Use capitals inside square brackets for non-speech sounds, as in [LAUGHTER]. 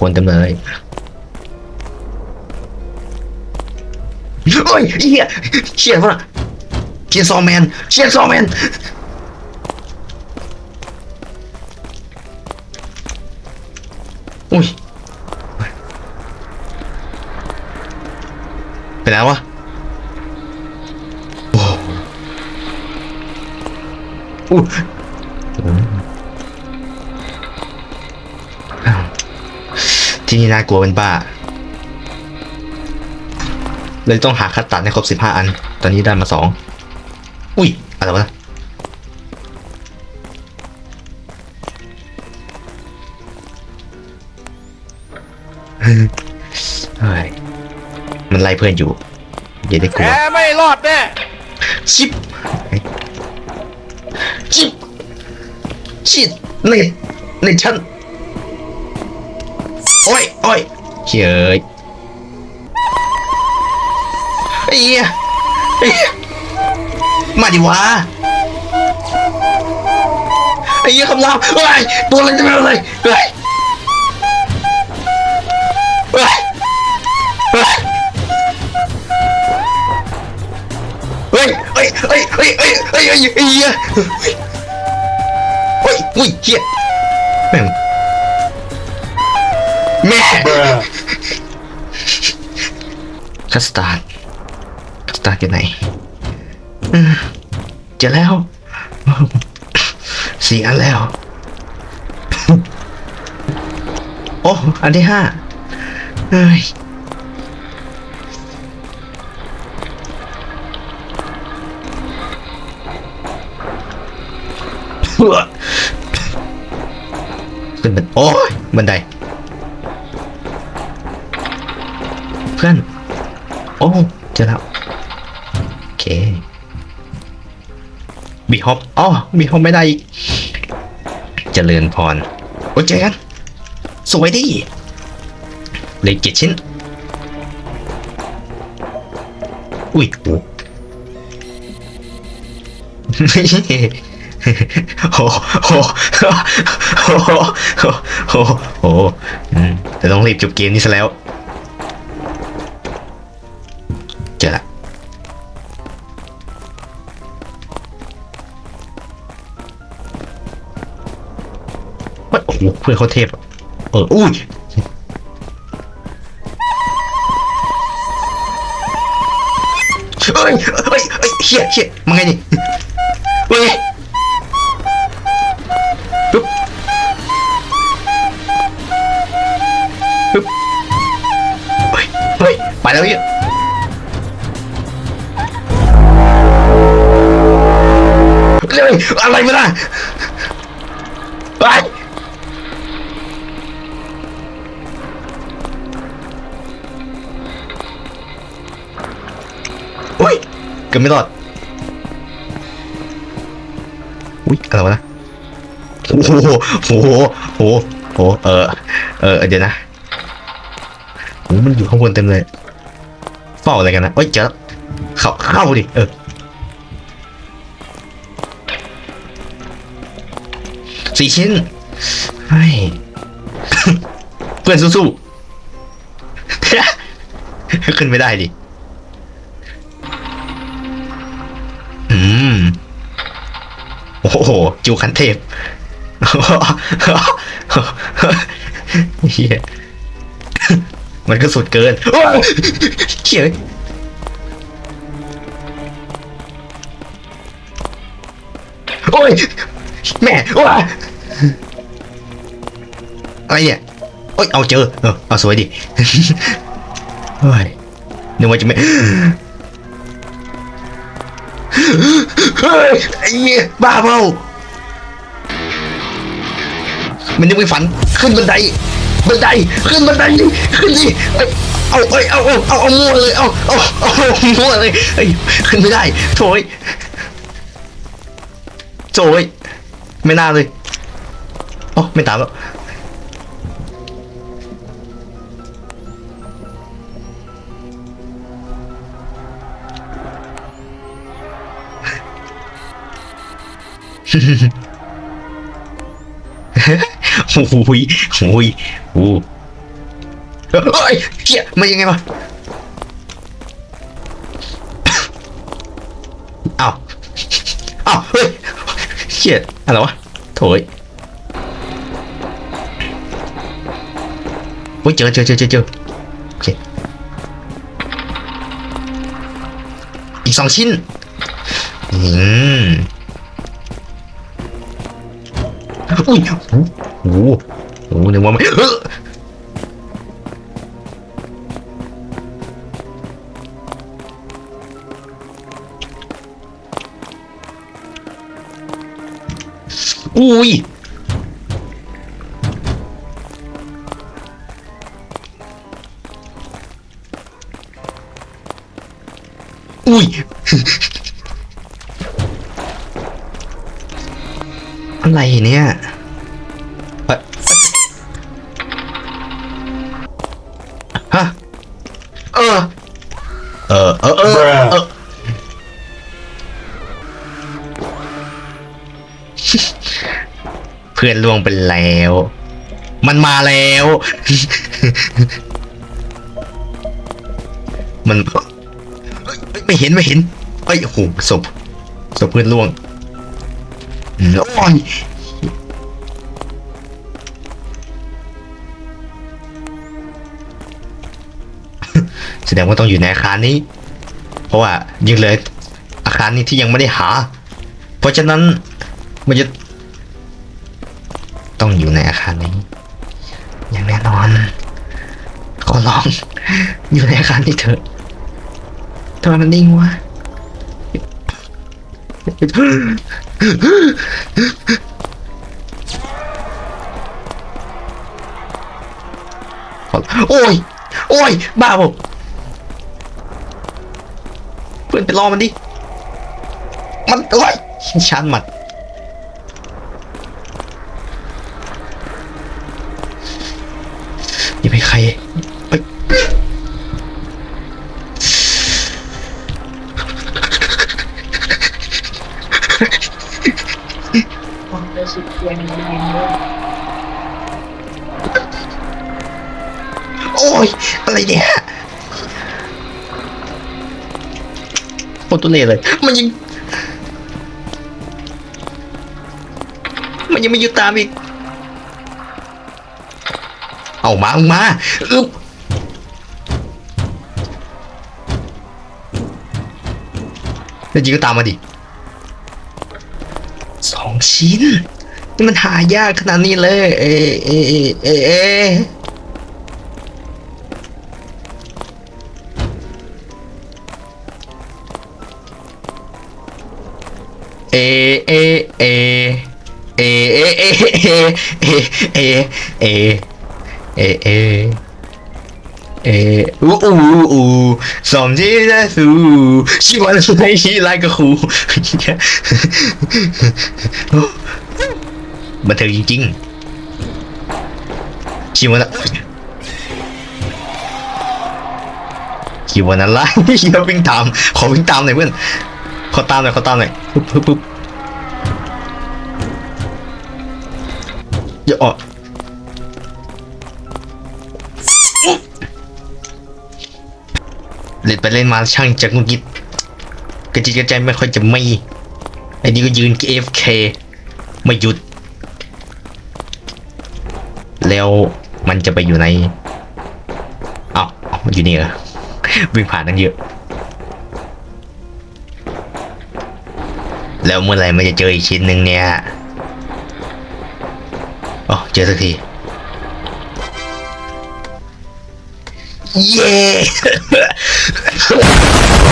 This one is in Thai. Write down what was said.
คนเต็มเลยโอ้ยเฮียเชียร์ว่ะเชียร์ซอแมนเชียร์ซอแมนอุ้ยไปแล้ววะโอ้อู้อ้ ที่นี่น่ากลัวเป็นบ้า เลยต้องหาคัดตัดให้ครบสิบห้าอัน ตอนนี้ได้มาสองอุ้ย อะไรวะนะเฮ้ยมันไล่เพื่อนอยู่อย่าได้กแกลัวไม่รอดแน่ชิปชิปชิดเน็ตเน็ตฉัน โอ้ยโอ้ยเฉยไอ้เหี้ยไอ้เหี้ยมาดิวะไอ้เหี้ยคำรามเฮ้ยตัวอะไรจะเป็นอะไรเฮ้ยเฮ้ยเฮ้ยเฮ้ยเฮ้ยเฮ้ยเฮ้ยเฮ้ยเฮ้ยเฮ้ยเฮ้ยเฮียเฮ้ยอุ้ยเฮีย แม่งแม่คัสตาร์ดคัสตาร์ดอยู่ไหนเจอแล้ว สี่อันแล้ว โอ้ อันที่ห้าเฮ้ยขึ้นบันโอ้ยบันได เพื่อน โอ้เจอแล้วโอเคบีฮอปอ๋อบีฮอปไม่ได้เจริญพร โอ้ยเจอกันสวยดิเลยเจ็ดชิ้น อุ้ยโอ้โอ้โหโอ้โหโอ้โหโอ้โหอืมแต่ต้องรีบจบเกมนี้ซะแล้ว เฮ้ยโอ้โหเพื่อนเขาเทพอะเอออุ้ยเฮ้ยเฮ้ยเฮ้ยเฮีย กือบไม่รอด อุ้ยอะไรวะนะโอ้โหโอ้โหโอ้โหเออ เออ เดี๋ยวนะโอ้มันอยู่ข้างบนเต็มเลยเฝ้าอะไรกันนะเอ้ยเจอเข้าเข้าดิ เออสี่ชิ้นเฮ้ยเพื่อนสู้ๆขึ้นไม่ได้ดิ โอ้โหจูคันเทพเฮียมันก็สุดเกินเขียโอ้ย แม่โอ้ยอะไรเนี่ยโอ้ย เอาเจอ เออ เอาสวยดิเฮ้ยนึกว่าจะไม่ เฮ้ยไอ้เหี้ยบ้าเปล่ามันยังไม่ฝันขึ้นบันได บันไดขึ้นบันไดขึ้นดิเอ้ยเอาเอ้ยเอาเอาเอาเอามั่วเลยเอาเอาเอามั่วเลยเอ้ยขึ้นไม่ได้โถยโถยไม่น่าเลยโอ้ไม่ตามแล้ว โอ้ยโอ้ยโอ้เฮ้ยเหี้ยมายังไงวะอ้าวอ้าวเฮ้ยเหี้ยอะไรวะโถยโอ้ยเจอเจอเจอเจอเจอโอเคอีกสองชิ้นอืม อุ้ยโอ้โหโอ้โหนึกว่าไม่เอออุ้ยอุ้ยอะไรเนี่ย เพื่อนล่วงไปแล้ว มันมาแล้ว มันไม่เห็นไม่เห็นเอ้ยโหศพศพเพื่อนล่วงโอ้ยแสดงว่าต้องอยู่ในอาคารนี้ เพราะว่ายังเหลืออาคารนี้ที่ยังไม่ได้หา เพราะฉะนั้น มันจะต้องอยู่ในอาคารนี้ อย่างแน่นอน ขอร้อง อยู่ในอาคารนี้เถอะทำไมมันนิ่งวะโอ้ย โอ้ย บ้าผมเพื่อนไปรอมันดิ มันโอ้ยชันหมัด ผมจะสุดเพียงแรงด้วยโอ้ย อะไรเนี่ยโคตรตุเล่เลย มันยัง มันยังไม่หยุดตามอีก เอามาเอามาอึ๊บแล้วจริงก็ตามมาดิ องชิ้น นี่มันหายากขนาดนี้เลย เอเอเอเอเอเอเอเอเอเอเอเอเอเอเอ เอออู้อู้อู้สมที่ได้สู่ชีวันในชีไลกระคูบันเทิงจริงๆชีวันชีวันอะไรเราวิ่งตามขอวิ่งตามหน่อยเพื่อนขอตามหน่อยขอตามหน่อยปุ๊บปุ๊บปุ๊บเยออ เล่นไปเล่นมาช่างจะงุนงิดกระจิตกระใจไม่ค่อยจะไม่ไอ้นี่ก็ยืน AFK ไม่หยุด แล้วมันจะไปอยู่ในอ้าวอ้าวมันอยู่นี่เหรอวิ่งผ่านตั้งเยอะ แล้วเมื่อไหร่มันจะเจออีกชิ้นหนึ่งเนี่ยอ๋อเจอสักที Yeah! [LAUGHS]